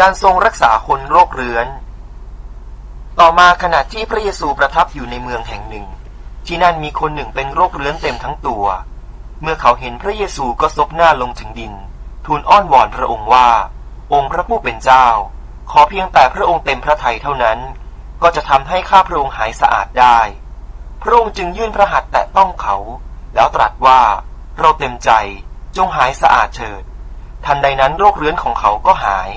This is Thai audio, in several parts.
การทรงรักษาคนโรคเรื้อน ต่อมาขณะที่พระเยซูประทับอยู่ในเมืองแห่งหนึ่ง ที่นั่นมีคนหนึ่งเป็นโรคเรื้อนเต็มทั้งตัว เมื่อเขาเห็นพระเยซูก็ซบหน้าลงถึงดิน ทูลอ้อนวอนพระองค์ว่า องค์พระผู้เป็นเจ้า ขอเพียงแต่พระองค์เต็มพระทัยเท่านั้น ก็จะทำให้ข้าพระองค์หายสะอาดได้ พระองค์จึงยื่นพระหัตถ์แตะต้องเขา แล้วตรัสว่า เราเต็มใจจงหายสะอาดเถิด ทันใดนั้นโรคเรื้อนของเขาก็หาย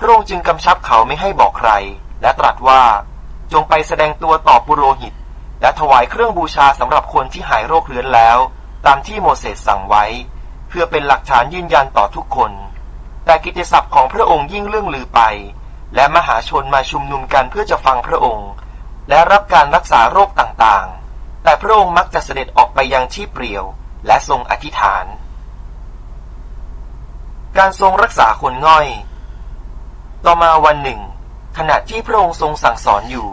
พระองค์จึงกำชับเขาไม่ให้บอกใคร และตรัสว่าจงไปแสดงตัวต่อปุโรหิต และถวายเครื่องบูชาสำหรับคนที่หายโรคเรื้อนแล้ว ตามที่โมเสสสั่งไว้ เพื่อเป็นหลักฐานยืนยันต่อทุกคน แต่กิตติศัพท์ของพระองค์ยิ่งเลื่องลือไป และมหาชนมาชุมนุมกันเพื่อจะฟังพระองค์ และรับการรักษาโรคต่างๆ แต่พระองค์มักจะเสด็จออกไปยังที่เปลี่ยว และทรงอธิษฐาน การทรงรักษาคนง่อย ต่อมาวันหนึ่ง ขณะที่พระองค์ทรงสั่งสอนอยู่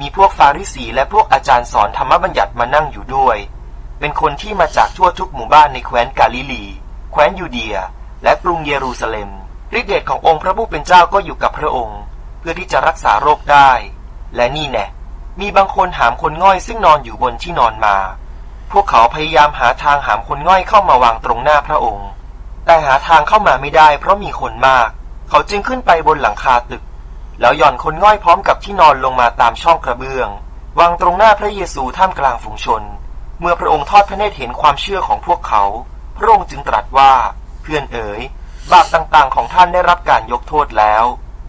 มีพวกฟาริสีและพวกอาจารย์สอนธรรมบัญญัติมานั่งอยู่ด้วย เป็นคนที่มาจากทั่วทุกหมู่บ้านในแคว้นกาลิลี แคว้นยูเดีย และกรุงเยรูซาเล็มฤทธิเดชขององค์พระผู้เป็นเจ้าก็อยู่กับพระองค์ เพื่อที่จะรักษาโรคได้ และนี่แน่มีบางคนหามคนง่อยซึ่งนอนอยู่บนที่นอนมา พวกเขาพยายามหาทางหามคนง่อยเข้ามาวางตรงหน้าพระองค์ แต่หาทางเข้ามาไม่ได้เพราะมีคนมาก เขาจึงขึ้นไปบนหลังคาตึก แล้วหย่อนคนง่อยพร้อมกับที่นอนลงมาตามช่องกระเบื้อง วางตรงหน้าพระเยซูท่ามกลางฝูงชน เมื่อพระองค์ทอดพระเนตรเห็นความเชื่อของพวกเขา พระองค์จึงตรัสว่า เพื่อนเอ๋ย บาปต่างๆ ของท่านได้รับการยกโทษแล้ว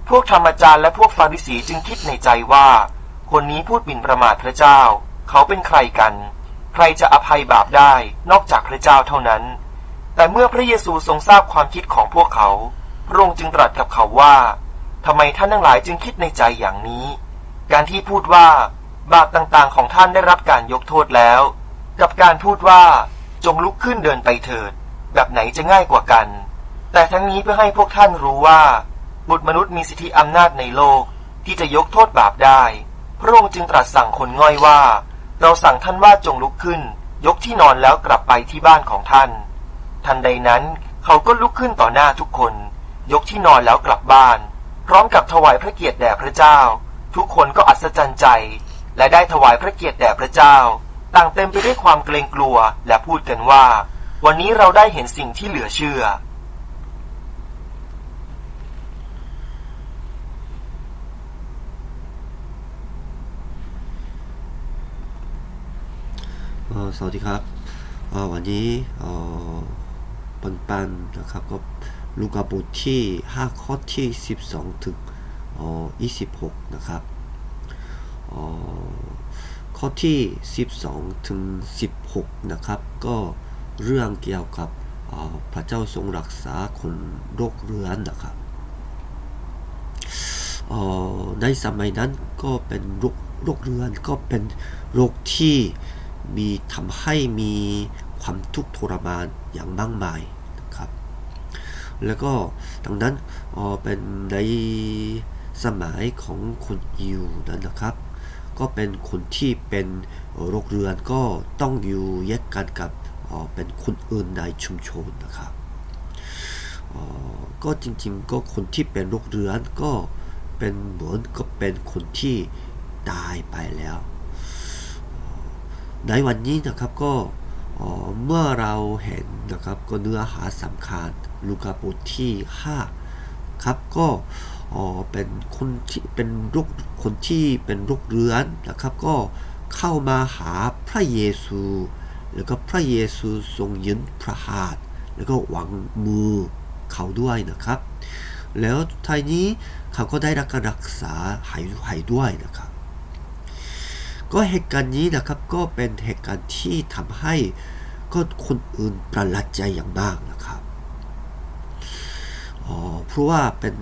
พวกธรรมจารย์และพวกฟาริสีจึงคิดในใจว่า คนนี้พูดหมิ่นประมาทพระเจ้า เขาเป็นใครกัน ใครจะอภัยบาปได้นอกจากพระเจ้าเท่านั้น แต่เมื่อพระเยซูทรงทราบความคิดของพวกเขา พระองค์จึงตรัสกับเขาว่าทำไมท่านทั้งหลายจึงคิดในใจอย่างนี้ การที่พูดว่า บาปต่างๆของท่านได้รับการยกโทษแล้ว กับการพูดว่าจงลุกขึ้นเดินไปเถิด แบบไหนจะง่ายกว่ากัน แต่ทั้งนี้เพื่อให้พวกท่านรู้ว่า บุตรมนุษย์มีสิทธิอำนาจในโลกที่จะยกโทษบาปได้ พระองค์จึงตรัสสั่งคนง่อยว่า เราสั่งท่านว่าจงลุกขึ้น ยกที่นอนแล้วกลับไปที่บ้านของท่าน ทันใดนั้นเขาก็ลุกขึ้นต่อหน้าทุกคน ยกที่นอนแล้วกลับบ้าน พร้อมกับถวายพระเกียรติแด่พระเจ้า ทุกคนก็อัศจรรย์ใจ และได้ถวายพระเกียรติแด่พระเจ้า ต่างเต็มไปด้วยความเกรงกลัวและพูดกันว่า วันนี้เราได้เห็นสิ่งที่เหลือเชื่อ สวัสดีครับวันนี้ปันปันนะครับก็ ลูกาบทที่ 5 ข้อที่ 12 ถึง26 นะครับข้อที่ 12 ถึง 16 นะครับ ก็เรื่องเกี่ยวกับพระเจ้าทรงรักษาคนโรคเรื้อนนะครับในสมัยนั้นก็เป็นโรคโรคเรื้อนก็เป็นโรคที่มีทำให้มีความทุกข์ทรมานอย่างมากมาย แล้วก็ดังนั้นเเป็นในสมัยของคนยิวนั้นนะครับ ก็เป็นคนที่เป็นโรคเรื้อนก็ต้องอยู่แยกกันกับเเป็นคนอื่นในชุมชนนะครับก็จริงๆก็คนที่เป็นโรคเรื้อนก็เป็นเหมือนก็เป็นคนที่ตายไปแล้ว ในวันนี้นะครับก็ เมื่อเราเห็นนะครับก็เนื้อหาสำคัญลูกาบทที่ 5 ครับก็เป็นคนที่เป็นโรคคนที่เป็นโรคเรื้อนนะครับก็เข้ามาหาพระเยซู แล้วก็พระเยซูทรงยืนพระหัตถ์แล้วก็วางมือเขาด้วยนะครับ แล้วท้ายนี้เขาก็ได้รับการรักษาหายหายด้วยนะครับ ก็เหตุการณ์นี้นะครับก็เป็นเหตุการณ์ที่ทำให้ก็คนอื่นประหลาดใจอย่างมากนะครับเพราะว่าเป็น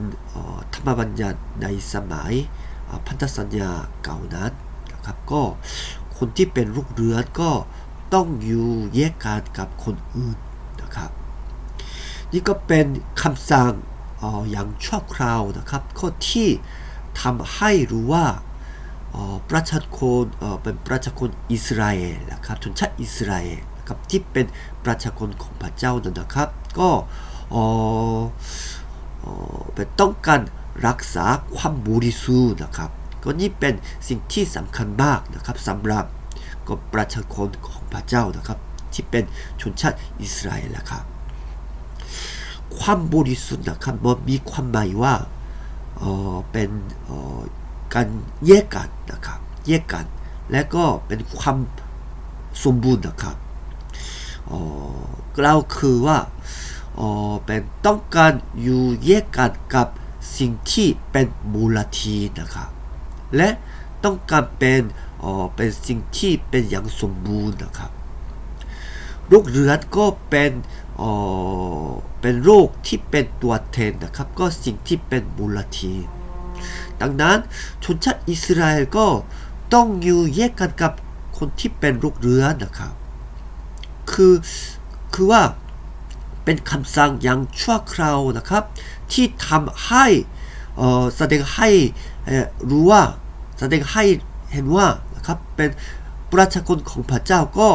ธรรมบัญญัติในสมัยพันธสัญญาเก่านั้นนะครับก็คนที่เป็นลูกเรือก็ต้องอยู่แยกกันกับคนอื่นนะครับนี่ก็เป็นคำสั่งออย่างชั่วคราวนะครับข้อที่ทำให้รู้ว่า ประชาชนเป็นประชาชนอิสราเอลนะครับชนชาติอิสราเอลนะครับที่เป็นประชาชนของพระเจ้านั่นนะครับ ก็เป็นต้องการรักษาความบริสุทธิ์นะครับ ก็นี่เป็นสิ่งที่สำคัญมากนะครับสำหรับก็ประชาชนของพระเจ้านะครับ ที่เป็นชนชาติอิสราเอลนะครับความบริสุทธิ์นะครับมันมีความหมายว่าเป็นออ การแยกกันนะครับแยกกัน และก็เป็นความสมบูรณ์นะครับเอ่อกล่าคือว่าเป็นต้องการอยู่แยกกันกับสิ่งที่เป็นมูลทีนะครับและต้องการเป็นเป็นสิ่งที่เป็นอย่างสมบูรณ์นะครับโรคเรื้อนก็เป็นเอ่อเป็นโรคที่เป็นตัวแทนนะครับ ก็สิ่งที่เป็นมูลที ดังนั้นชนชาติอิสราเอลก็ต้องอยู่แยกกันกับคนที่เป็นโรคเรือนะครับ คือคือว่าเป็นคำสั่งอย่างชั่วคราวนะครับ ที่ทำให้อ่อแสดงให้รู้ว่าแสดงให้เห็นว่านะครับเป็นประชากรของพระเจ้าก็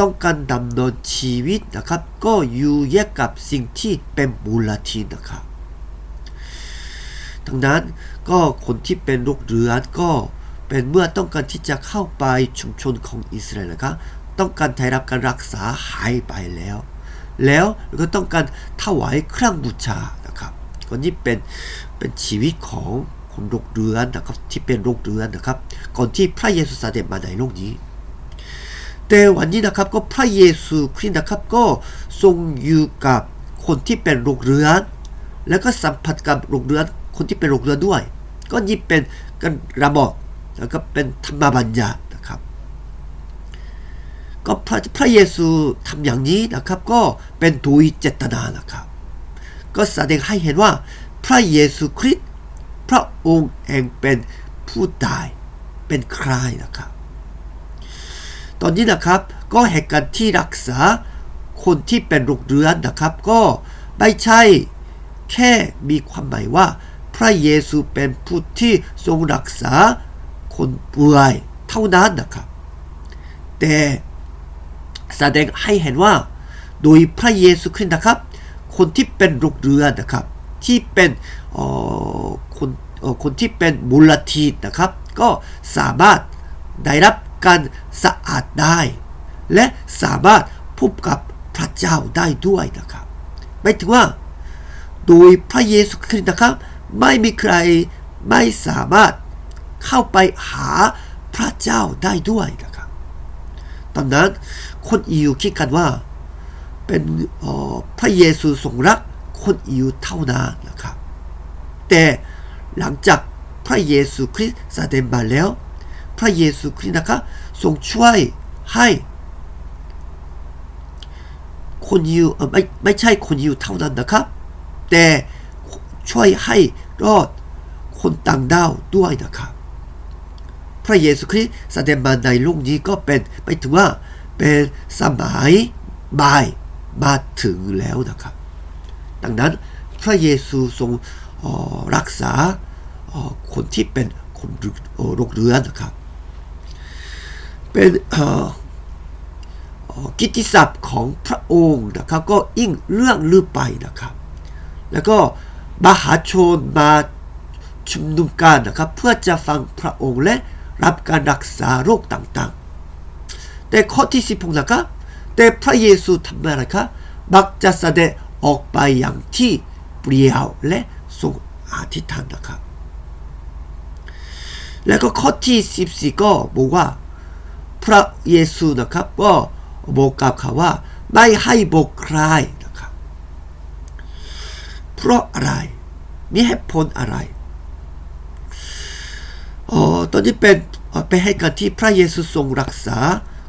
ต้องการดำเนินชีวิตนะครับ ก็อยู่แยกกับสิ่งที่เป็นมูลทินนะครับ ดังนั้นก็คนที่เป็นโรคเรื้อนก็เป็นเมื่อต้องการที่จะเข้าไปชุมชนของอิสราเอลนะครับต้องการได้รับการรักษาหายไปแล้ว แล้วก็ต้องการถวายเครื่องบูชานะครับก็นี่เป็นเป็นชีวิตของคนโรคเรื้อนนะครับที่เป็นโรคเรื้อนนะครับ ก่อนที่พระเยซูเสด็จมาในโลกนี้แต่วันนี้นะครับก็พระเยซูคริสต์นะครับก็ทรงอยู่กับคนที่เป็นโรคเรื้อน แล้วก็สัมผัสกับโรคเรื้อน คนที่เป็นโรคเรื้อนด้วย ก็นี่เป็นการระบบแล้วก็เป็นธรรมบัญญัตินะครับ ก็พระพระเยซูทำอย่างนี้นะครับก็เป็นโดยเจตนานะครับ ก็แสดงให้เห็นว่าพระเยซูคริสต์พระองค์เองเป็นผู้ตายเป็นใครนะครับ ตอนนี้นะครับก็เหตุการณ์ที่รักษาคนที่เป็นโรคเรื้อนนะครับ ก็ไม่ใช่แค่มีความหมายว่า พระเยซูเป็นผู้ที่ทรงรักษาคนป่วยเท่านั้นนะครับ แต่แสดงให้เห็นว่า โดยพระเยซูคริสต์นะครับ คนที่เป็นโรคเรือนะครับ ที่เป็นคนคนที่เป็นมูลทินนะครับ ก็สามารถได้รับการสะอาดได้ และสามารถพบกับพระเจ้าได้ด้วยนะครับหมายถึงว่า โดยพระเยซูคริสต์นะครับ ไม่มีใครไม่สามารถเข้าไปหาพระเจ้าได้ด้วยนะครับตอนนั้นคนอิวคิดกันว่า เป็นพระเยซูทรงรักคนอิวเท่านั้นนะครับ แต่หลังจากพระเยซูคริสต์เสด็จมาแล้ว พระเยซูคริสต์นะครับทรงช่วยให้คนยิวไม่ไม่ใช่คนยิวเท่านั้นนะครับ แต่ ช่วยให้รอดคนต่างดาวด้วยนะครับ พระเยซูคริสต์แสดงมาในโลกนี้ก็เป็นไปถึงว่าเป็นสมัยบ่ายมาถึงแล้วนะครับ ดังนั้นพระเยซูทรงรักษาคนที่เป็นคนโรคเรื้อนนะครับ เป็นกิตติศัพท์ของพระองค์นะครับ ก็ยิ่งเรื่องลือไปนะครับ แล้วก็ มหาชนมาชุมนุมกันนะครับเพื่อจะฟังพระองค์และรับการรักษาโรคต่างๆ แต่ข้อที่ 16 นะครับ แต่พระเยซูทำอะไรครับมักจะแสดงออกไปอย่างที่เปลี่ยวและทรงอธิษฐานนะครับ แล้วก็ข้อที่ 14 ก็บอกว่า พระเยซูนะครับก็บอกกับเขาว่าไม่ให้บอกใคร เพราะอะไร มีเหตุผลอะไรอ๋อตอนนี้เป็นเอ่อเป็นให้การที่พระเยซูทรงรักษา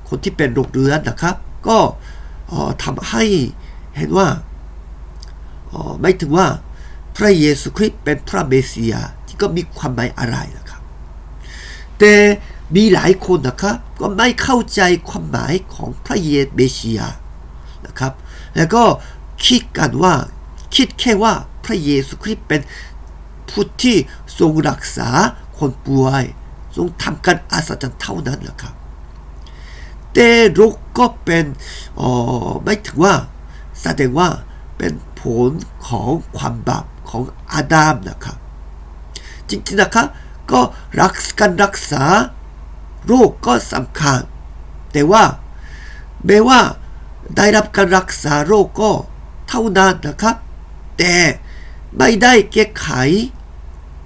คนที่เป็นโรคเรื้อนนะครับ ก็ทำให้เห็นว่าไม่ถึงว่าพระเยซูคริสต์เป็นพระเมสสิยาที่ก็มีความหมายอะไรนะครับ แต่มีหลายคนนะครับก็ไม่เข้าใจความหมายของพระเยซูเมสสิยานะครับ แล้วก็คิดกันว่า คิดแค่ว่าพระเยซูคริสต์เป็นผู้ที่ทรงรักษาคนป่วย ทรงทำการอัศจรรย์เท่านั้นนะครับแต่โรคก็เป็นเอ่อไม่ถึงว่าแสดงว่าเป็นผลของความบาปของอาดัมนะครับ จริงๆนะครับก็รักการรักษาโรคก็สำคัญ แต่ว่าแม้ว่าได้รับการรักษาโรคก็เท่านั้นนะครับ แต่ไม่ได้แก้ไข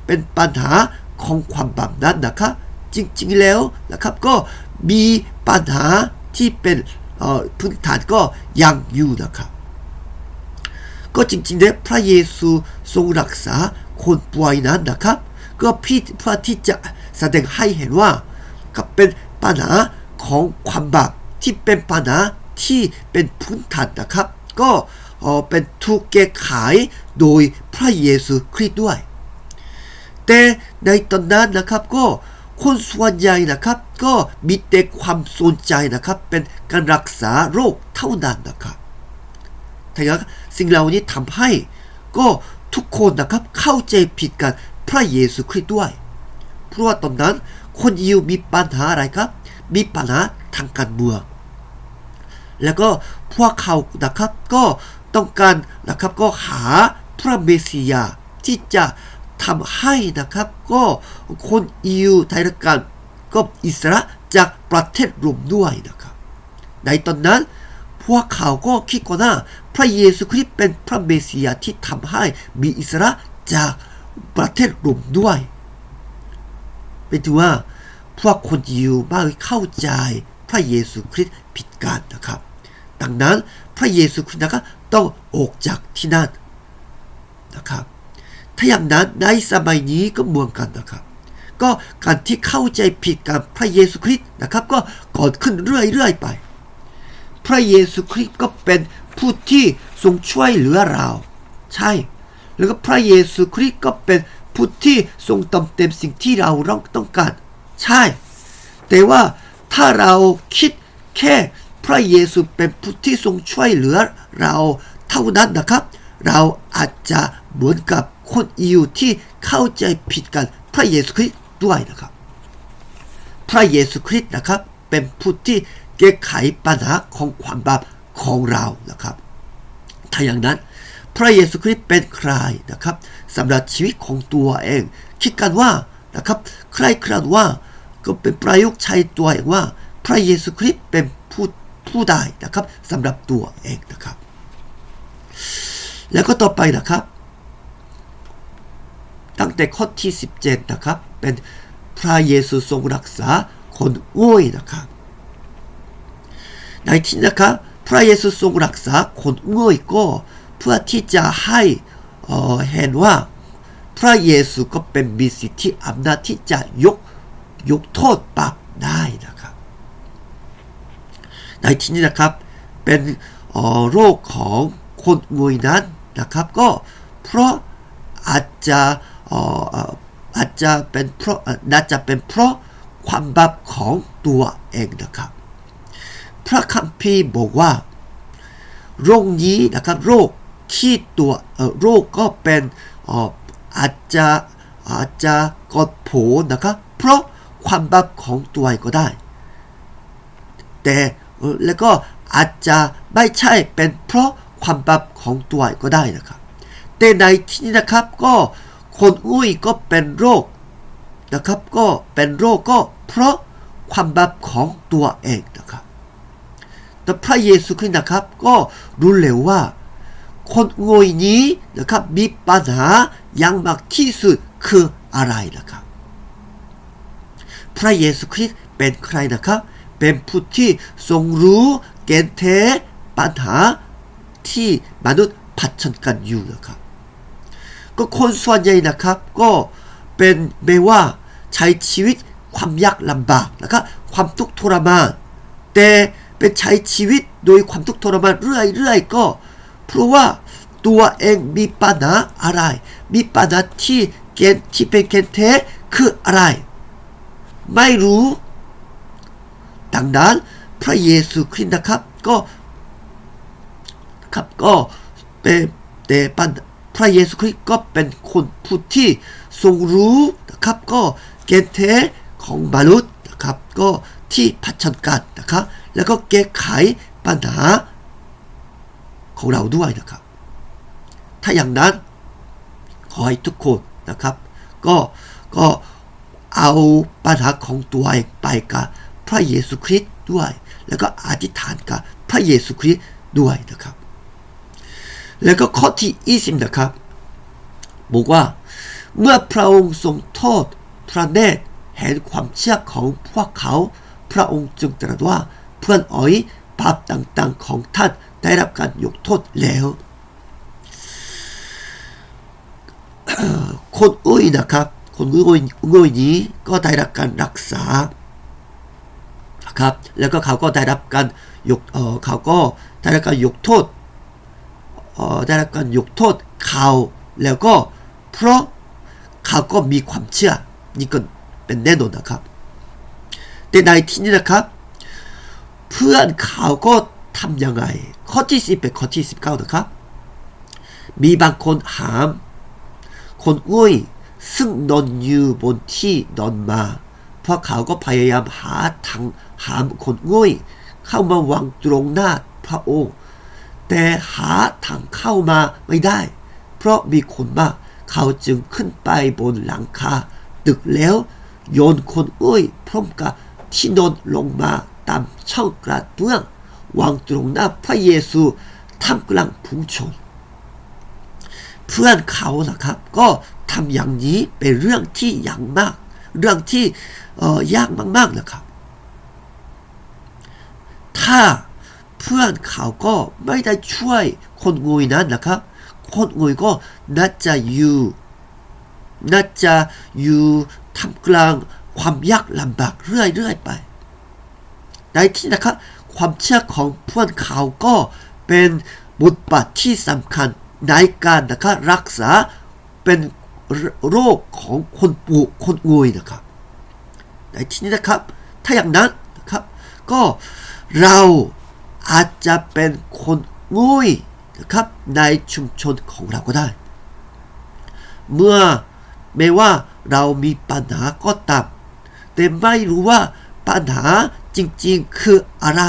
เป็นปัญหาของความบาปนั้นนะครับจริงๆแล้วนะครับก็มีปัญหาที่เป็นพื้นฐานก็ยังอยู่นะครับ ก็จริงๆแล้วพระเยซูทรงรักษาคนป่วยนั้นนะครับ ก็พี่เพื่อที่จะแสดงให้เห็นว่าก็เป็นปัญหาของความบาปที่เป็นปัญหาที่เป็นพื้นฐานนะครับ ก็ เป็นถูกแก้ไขโดยพระเยซูคริสต์ด้วย แต่ในตอนนั้นนะครับก็คนส่วนใหญ่นะครับ ก็มีแต่ความสนใจนะครับ เป็นการรักษาโรคเท่านั้นนะครับถ้าอย่างสิ่งเหล่านี้ทำให้ก็ทุกคนนะครับเข้าใจผิดกันพระเยซูคริสต์ด้วย เพราะว่าตอนนั้นคนยิวมีปัญหาอะไรครับ มีปัญหาทางการเมือง แล้วก็พวกเขานะครับก็ ต้องการนะครับก็หาพระเมสสิยาที่จะทำให้นะครับ ก็คนยิวไทยกันก็อิสระจากประเทศโรมด้วยนะครับ ในตอนนั้นพวกเขาก็คิดว่านะพระเยซูคริสต์เป็นพระเมสสิยาที่ทำให้มีอิสระจากประเทศโรมด้วยเป็นถือว่าพวกคนยิวไม่เข้าใจพระเยซูคริสต์ผิดกันนะครับ ดังนั้นพระเยซูคริสต์นะครับ ต้องออกจากที่นั่นนะครับ ถ้าอย่างนั้นในสมัยนี้ก็เหมือนกันนะครับ ก็การที่เข้าใจผิดกับพระเยซูคริสต์นะครับ ก็ก่อนขึ้นเรื่อยๆไป พระเยซูคริสต์ก็เป็นผู้ที่ทรงช่วยเหลือเรา ใช่ แล้วก็พระเยซูคริสต์ก็เป็นผู้ที่ทรงเติมเต็มสิ่งที่เราต้องการ ใช่ แต่ว่าถ้าเราคิดแค่ พระเยซูเป็นผู้ที่ทรงช่วยเหลือเราเท่านั้นนะครับ เราอาจจะเหมือนกับคนยิวที่เข้าใจผิดกันพระเยซูคริสต์ด้วยนะครับ พระเยซูคริสต์นะครับเป็นผู้ที่แก้ไขปัญหาของความบาปของเรานะครับถ้าอย่างนั้นพระเยซูคริสต์เป็นใครนะครับสำหรับชีวิตของตัวเอง คิดกันว่านะครับใครคราวว่าก็เป็นประยุกต์ใช้ตัวเองว่า พระเยซูคริสต์เป็นผู้ ผู้ใดนะครับสำหรับตัวเองนะครับ แล้วก็ต่อไปนะครับ ตั้งแต่ข้อที่ 17 นะครับ เป็นพระเยซูทรงรักษาคนง่วยนะครับในที่นะครับพระเยซูทรงรักษาคนง่วยก็เพื่อที่จะให้เออเห็นว่าพระเยซูก็เป็นมีสิทธิอำนาจที่จะยกยกโทษบาปได้นะครับ ในที่นี้นะครับเป็นโรคของคนงวยนั้นนะครับก็เพราะอาจจะอาจจะเป็นเพราะน่าจะเป็นเพราะความบาปของตัวเองนะครับ พระคัมภีร์บอกว่า โรคนี้นะครับโรคที่ตัวโรคก็เป็นอาจจะอาจจะกดโผนะครับเพราะความบาปของตัวเองก็ได้ แต่ แล้วก็อาจจะไม่ใช่เป็นเพราะความบาปของตัวก็ได้นะครับ แต่ในที่นี้นะครับก็คนอุ้ยก็เป็นโรคนะครับก็เป็นโรคก็เพราะความบาปของตัวเองนะครับ แต่พระเยซูคริสต์นะครับก็รู้เลยว่า คนงวยนี้นะครับมีปัญหาอย่างมากที่สุดคืออะไรนะครับ พระเยซูคริสต์เป็นใครนะครับ เป็นผู้ที่ทรงรู้เกณฑ์เทปัญหาที่มนุษย์ผัดชนกันอยู่นะครับ ก็คนส่วนใหญ่นะครับ ก็เป็นไม่ว่าใช้ชีวิตความยากลำบากนะครับความทุกข์ทรมาน แต่เป็นใช้ชีวิตโดยความทุกข์ทรมานเรื่อยๆก็ เพราะว่าตัวเองมีปัญหาอะไร มีปัญหาที่เกณฑ์ที่เป็นเกณฑ์เทคืออะไร ไม่รู้ ดังนั้นพระเยซูคริสต์นะครับก็ครับก็เป็นแต่ปัญพระเยซูคริสต์ก็เป็นคนผู้ที่ทรงรู้นะครับก็เกณฑ์เทของมนุษย์นะครับก็ที่พัฒนกันนะครับแล้วก็แก้ไขปัญหาของเราด้วยนะครับ ถ้าอย่างนั้นขอให้ทุกคนนะครับ ก็ก็เอาปัญหาของตัวเองไปกับ ระเยซูคริสต์ด้วย แล้วก็อธิษฐานกับพระเยซูคริสต์ด้วยนะครับ แล้วก็ข้อที่20นะครับบอกว่าเมื่อพระองค์ทรงโทษพระเนตรเห็นความเชื่อของพวกเขา พระองค์จึงตรัสว่าเพื่อนอ๋อยบาปต่างๆของท่านได้รับการยกโทษแล้วคนอุ้ยนะครับ คนอุ้ยอุ้ยนี้ก็ได้รับการรักษา ครับแล้วก็เขาก็ได้รับการยกเออเขาก็ได้รับการยกโทษเออได้รับการยกโทษเขาแล้วก็เพราะเขาก็มีความเชื่อนี่ก็เป็นแน่นอนนะครับ แต่ในที่นี้นะครับ เพื่อนเขาก็ทำยังไง ข้อที่10เป็นข้อที่19นะครับ มีบางคนหาม คนอุ้ยซึ่งนอนอยู่บนที่นอนมา เพราะเขาก็พยายามหาทางหามคนอุ้ยเข้ามาวางตรงหน้าพระองค์ แต่หาทางเข้ามาไม่ได้ เพราะมีคนมากเขาจึงขึ้นไปบนหลังคาตึกแล้วโยนคนอุ้ยพร้อมกับที่นอนลงมาตามช่องกระเบื้องวางตรงหน้าพระเยซูท่ามกลางผู้ชน เพื่อนเขานะครับก็ทำอย่างนี้เป็นเรื่องที่อย่างมาก เรื่องที่ยากมาก ๆนะครับ ถ้าเพื่อนเขาก็ไม่ได้ช่วยคนงุยนั้นนะครับ คนงุยก็น่าจะอยู่น่าจะอยู่ทำกลางความยากลำบากเรื่อยๆไป ในที่นะครับความเชื่อของเพื่อนเขาก็เป็นบทบาทที่สำคัญในการนะครับรักษาเป็น โรคของคนปูคนงุยนะครับในที่นี้นะครับ ถ้าอย่างนั้นนะครับ ก็เราอาจจะเป็นคนงุยนะครับในชุมชนของเราก็ได้ เมื่อไม่ว่าเรามีปัญหาก็ตามแต่ไม่รู้ว่าปัญหาจริงๆคืออะไร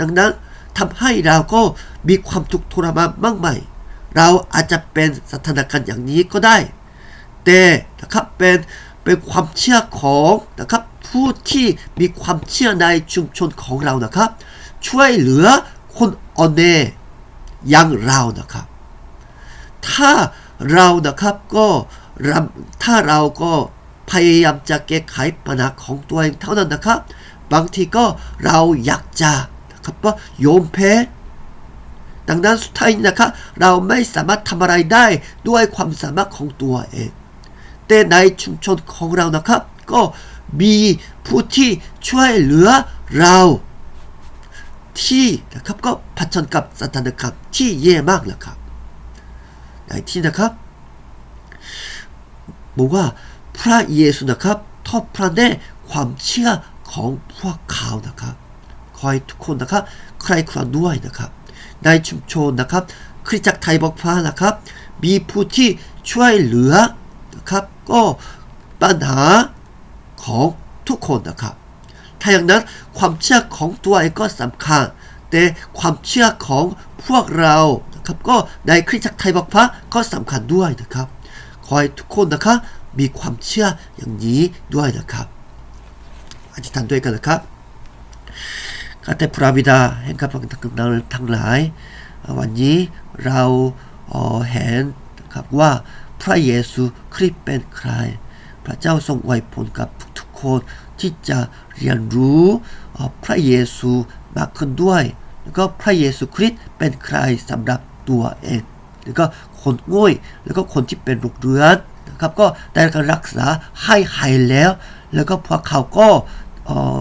ดังนั้นทำให้เราก็มีความทุกข์ทรมานมากมายเราอาจจะเป็นสถานการณ์อย่างนี้ก็ได้ แต่นะครับเป็นเป็นความเชื่อของนะครับผู้ที่มีความเชื่อในชุมชนของเรานะครับ ช่วยเหลือคนอ่อนแออย่างเรานะครับ ถ้าเรานะครับก็รำถ้าเราก็พยายามจะแก้ไขปัญหาของตัวเองเท่านั้นนะครับ บางทีก็เราอยากจะนะครับก็โยมแพ้ดังนั้นสุดท้ายนะครับ เราไม่สามารถทำอะไรได้ด้วยความสามารถของตัวเอง แต่ในชุมชนของเรานะครับก็มีผู้ที่ช่วยเหลือเราที่นะครับก็เผชิญกับสถานการณ์ที่แย่มากแล้วครับในที่นะครับบอกว่าพระเยซูนะครับทอดพระเนความเชื่อของพวกเขานะครับคอยทุกคนนะครับใครครวญด้วยนะครับในชุมชนนะครับคริสตจักรไทยบอกพระนะครับ มีผู้ที่ช่วยเหลือ นะครับ ก็ปัญหาของทุกคนนะครับ ถ้าอย่างนั้นความเชื่อของตัวเองก็สำคัญ แต่ความเชื่อของพวกเรานะครับก็ในคริสตจักรไทยบอกพระก็สำคัญด้วยนะครับ ขอให้ทุกคนนะครับมีความเชื่ออย่างนี้ด้วยนะครับอธิษฐานด้วยกันนะครับข้าแต่พระบิดาแห่งข้าพเจ้าทั้งหลาย วันนี้เราเห็นนะครับว่า พระเยซูคริสต์เป็นใคร พระเจ้าทรงไว้ผลกับทุกๆคนที่จะเรียนรู้พระเยซูมากขึ้นด้วย แล้วก็พระเยซูคริสต์เป็นใครสำหรับตัวเอง แล้วก็คนง่วยแล้วก็คนที่เป็นโรคเรือนนะครับก็ได้การรักษาให้หายแล้ว แล้วก็พอเขาก็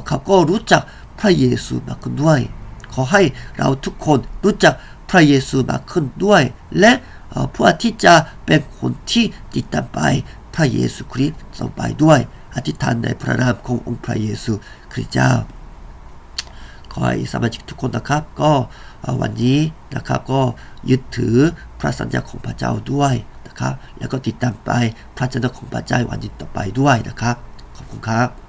เขาก็รู้จักพระเยซูมากขึ้นด้วย ขอให้เราทุกคนรู้จักพระเยซูมากขึ้นด้วย และ เพื่อที่จะเป็นคนที่ติดตามไปพระเยซูคริสต์ส่งไปด้วยอธิษฐานในพระนามขององค์พระเยซูคริสต์เจ้า ขอให้สมาชิกทุกคนนะครับ ก็วันนี้นะครับก็ยึดถือพระสัญญาของพระเจ้าด้วยนะครับ แล้วก็ติดตามไปพระเจ้าของพระเจ้าวันนี้ต่อไปด้วยนะครับ ขอบคุณครับ